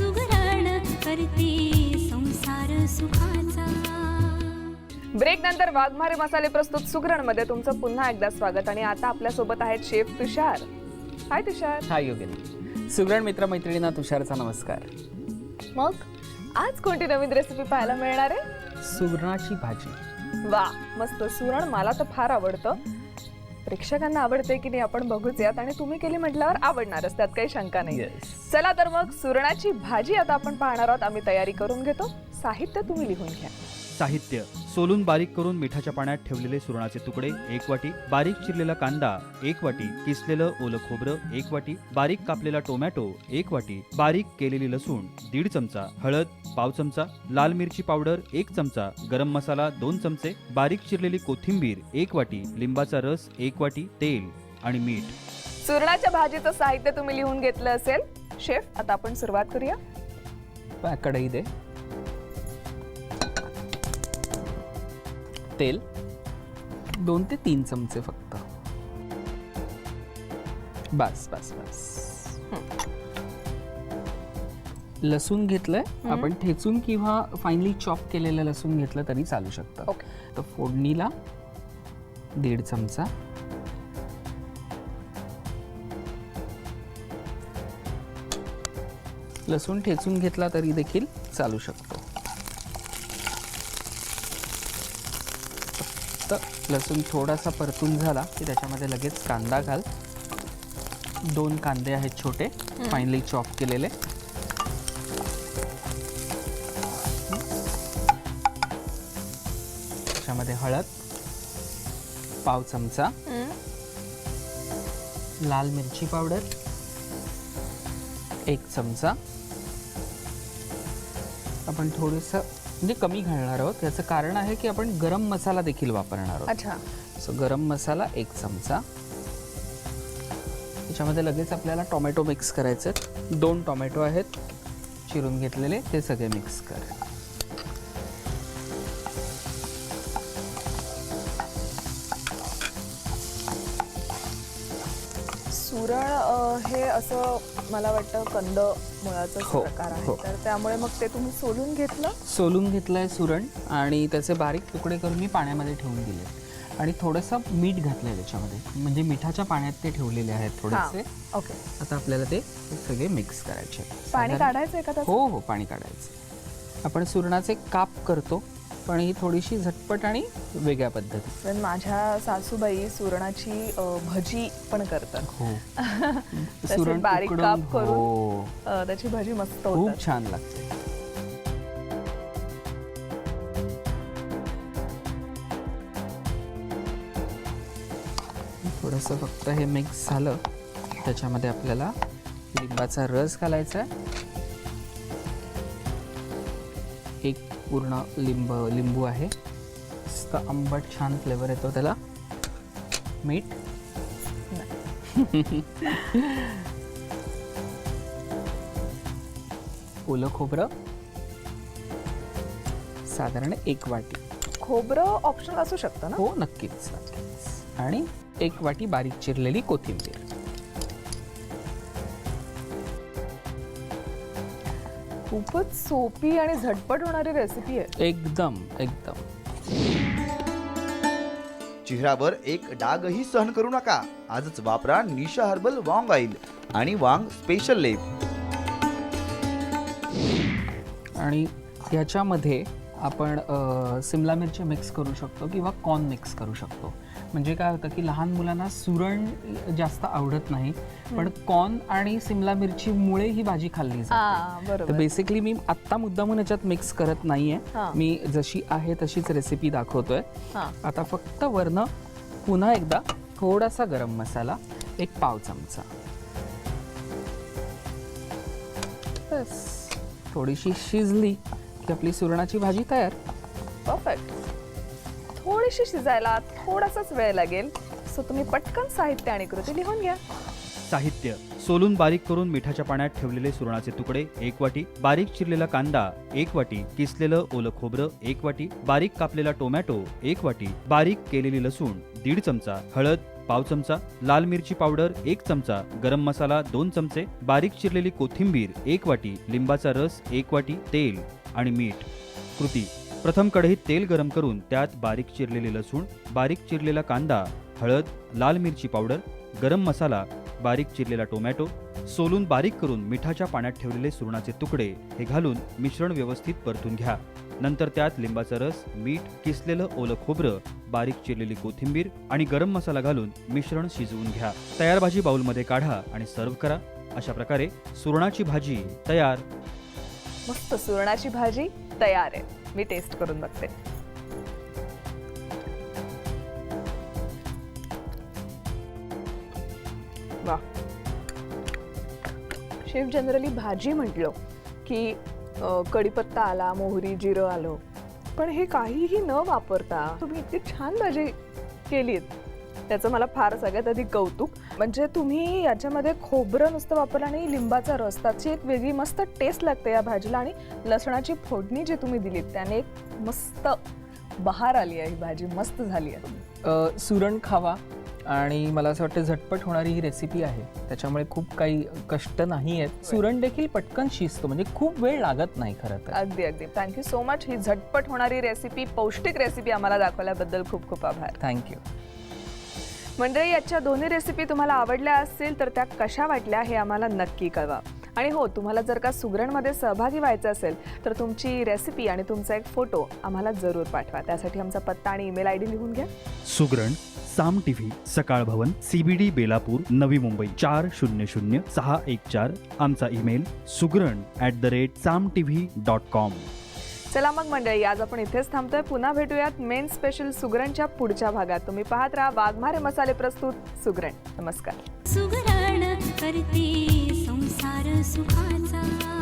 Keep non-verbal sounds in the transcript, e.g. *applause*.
सुगरण करते संसार सुखाचा. ब्रेक नंतर वाघमारे मसाले प्रस्तुत सुगरणमध्ये तुमचं पुन्हा एकदा स्वागत आणि आता आपल्यासोबत आहेत शेफ तुषार. हाय तुषार. हाय योगिनी. सुगरण मित्र मैत्रिणींना तुषारचा नमस्कार. मग आज कोणती नवीन रेसिपी पाहायला मिळणार आहे? सुगरणाची भाजी. वा मस्त. सुरण मला तर फार आवडतं. प्रेक्षकांना आवडते की नाही आपण बघूच यात आणि तुम्ही केली म्हटल्यावर आवडणारच त्यात काही शंका नाही. चला तर मग सुरणाची भाजी आता आपण पाहणार आहोत. आम्ही तयारी करून घेतो. साहित्य तुम्ही लिहून घ्या. साहित्य. सोलून बारीक करून मिठाच्या पाण्यात ठेवलेले सुरणाचे तुकडे एक वाटी. बारीक चिरलेला कांदा एक वाटी. किसलेलं ओलं खोबरं एक वाटी. बारीक कापलेला टोमॅटो एक वाटी. बारीक केलेली लसूण दीड चमचा. हळद पाव चमचा. लाल मिरची पावडर एक चमचा. गरम मसाला दोन चमचे. बारीक चिरलेली कोथिंबीर एक वाटी. लिंबाचा रस एक वाटी. तेल आणि मीठ. सुरणाच्या भाजीचं साहित्य तुम्ही लिहून घेतलं असेल. शेफ आता आपण सुरुवात करूया. कढई दे. तेल दोन ते तीन चमचे फक्त. बस बस बस. लसूण घेतलंय. आपण ठेचून किंवा फाईनली चॉप केलेलं लसूण घेतलं तरी चालू शकतं. तर फोडणीला दीड चमचा. लसूण ठेचून घेतला तरी देखील चालू शकतो. फक्त लसूण थोडासा परतून झाला की त्याच्यामध्ये लगेच कांदा घाल. दोन कांदे आहेत छोटे फाईनली चॉप केलेले. त्याच्यामध्ये हळद पाव चमचा लाल मिरची पावडर एक चमचा. आपण थोडंसं म्हणजे कमी घालणार आहोत. याचं कारण आहे की आपण गरम मसाला देखील वापरणार आहोत. अच्छा. सो गरम मसाला एक चमचा. त्याच्यामध्ये लगेच आपल्याला टोमॅटो मिक्स करायचे आहेत. दोन टोमॅटो आहेत. चिरून घेतलेले ते सगळे मिक्स कर सुरण हे असं मला वाटतं कंद मुळाचा हो, प्रकार आहे. हो. तर त्यामुळे मग ते तुम्ही सोलून घेतलं? सोलून घेतलंय सुरण आणि त्याचे बारीक तुकडे करून मी पाण्यामध्ये ठेवून दिले. आणि थोडंसं मीठ घातलंय त्याच्यामध्ये. म्हणजे मिठाच्या पाण्यात ते ठेवलेले आहेत थोडेसे. ओके. आता आपल्याला ते सगळे मिक्स करायचे. आहेत. पाणी साधारण- काढायचंय का त्याचं? हो हो पाणी काढायचं. आपण सुरणाचे काप करतो. पण ही थोडीशी झटपट आणि वेगळ्या पद्धती पण माझ्या सासूबाई सुरणाची अ, भजी पण करतात. हो. *laughs* तसे सुरण बारीक उकडून- काप करून हो. अ, त्याची भजी मस्त होतात. खूप छान लागते. थोडंसं फक्त हे मिक्स झालं. त्याच्यामध्ये आपल्याला लिंबाचा रस घालायचा आहे. एक पूर्ण लिंब लिंबू आहे. मस्त आंबट छान फ्लेवर येतो त्याला. मीठ? ओलं खोबरं. साधारण एक वाटी. खोबरं ऑप्शनल असू शकतं ना? हो नक्कीच नक्कीच. आणि एक वाटी बारीक चिरलेली कोथिंबीर. खूपच सोपी आणि झटपट होणारी रेसिपी आहे. एकदम एकदम. चेहऱ्यावर एक डागही सहन करू नका. आजच वापरा निशा हर्बल वांग ऑइल आणि वांग स्पेशल लेप आणि ह्याच्यामध्ये आपण अ, सिमला मिरची मिक्स करू शकतो किंवा कॉर्न मिक्स करू शकतो. म्हणजे काय होतं की लहान मुलांना सुरण जास्त आवडत नाही पण कॉर्न आणि सिमला मिरचीमुळे ही भाजी खाल्ली जाते. तर बेसिकली मी आत्ता मुद्दामून याच्यात मिक्स करत नाहीये. मी जशी आहे तशीच रेसिपी दाखवतोय. हा. आता फक्त वरनं पुन्हा एकदा थोडासा गरम मसाला एक पाव चमचा. बस. थोडीशी शिजली की आपली सुरणाची भाजी तयार. परफेक्ट थोडीशी शिजायला थोडासाच वेळ लागेल. सो तुम्ही पटकन साहित्य आणि कृती लिहून घ्या. साहित्य. सोलून बारीक करून मिठाच्या पाण्यात ठेवलेले सुरणाचे तुकडे एक वाटी बारीक चिरलेला कांदा एक वाटी किसलेलं ओलं खोबरं एक वाटी बारीक कापलेला टोमॅटो एक वाटी बारीक केलेली लसूण दीड चमचा हळद पाव चमचा लाल मिरची पावडर एक चमचा गरम मसाला दोन चमचे बारीक चिरलेली कोथिंबीर एक वाटी लिंबाचा रस एक वाटी तेल आणि मीठ. कृती. प्रथम कढईत तेल गरम करून त्यात बारीक चिरलेले लसूण बारीक चिरलेला कांदा हळद लाल मिरची पावडर गरम मसाला बारीक चिरलेला टोमॅटो सोलून बारीक करून मिठाच्या पाण्यात ठेवलेले सुरणाचे तुकडे हे घालून मिश्रण व्यवस्थित परतून घ्या. नंतर त्यात लिंबाचा रस मीठ किसलेलं ओलं खोबरं बारीक चिरलेली कोथिंबीर आणि गरम मसाला घालून मिश्रण शिजवून घ्या. तयार भाजी बाउलमध्ये काढा आणि सर्व करा. अशा प्रकारे सुरणाची भाजी तयार. मस्त सुरणाची भाजी तयार आहे. मी टेस्ट करून बघते. वा शेफ जनरली भाजी म्हटलं की कढीपत्ता आला मोहरी जिरं आलं पण हे काहीही न वापरता तुम्ही इतकी छान भाजी केलीत. त्याचं मला फार सगळ्यात आधी कौतुक. म्हणजे तुम्ही याच्यामध्ये खोबरं नुसतं वापरलं आणि लिंबाचा रस त्याची एक वेगळी मस्त टेस्ट लागते या भाजीला आणि लसणाची फोडणी जी तुम्ही दिलीत त्याने एक मस्त बहार आली आहे ही भाजी मस्त झाली आहे. सुरण खावा आणि मला असं वाटतं झटपट होणारी ही रेसिपी आहे. त्याच्यामुळे खूप काही कष्ट नाही आहेत. सुरण देखील पटकन शिजतो म्हणजे खूप वेळ लागत नाही खरं तर. अगदी अगदी. थँक्यू सो मच ही झटपट होणारी रेसिपी पौष्टिक रेसिपी आम्हाला दाखवल्याबद्दल खूप खूप आभार. थँक्यू मंडळी याच्या दोन्ही रेसिपी तुम्हाला आवडल्या असतील तर त्या कशा वाटल्या हे आम्हाला नक्की कळवा. आणि हो तुम्हाला जर का सुगरणमध्ये सहभागी व्हायचं असेल तर तुमची रेसिपी आणि तुमचा एक फोटो आम्हाला जरूर पाठवा. त्यासाठी आमचा पत्ता आणि ईमेल आय डी लिहून घ्या. सुग्रण साम टीव्ही सकाळ भवन सीबीडी बेलापूर नवी मुंबई चार शून्य शून्य सहा एक चार. आमचा email Sugran at the rate Saam TV dot com चला मग मंडळी आज आपण इथेच थांबतोय. पुन्हा भेटूयात मेन स्पेशल सुगरणच्या पुढच्या भागात. तुम्ही पाहत राहा वाघमारे मसाले प्रस्तुत सुगरण. नमस्कार. सुगरण करते संसार सुखाचा.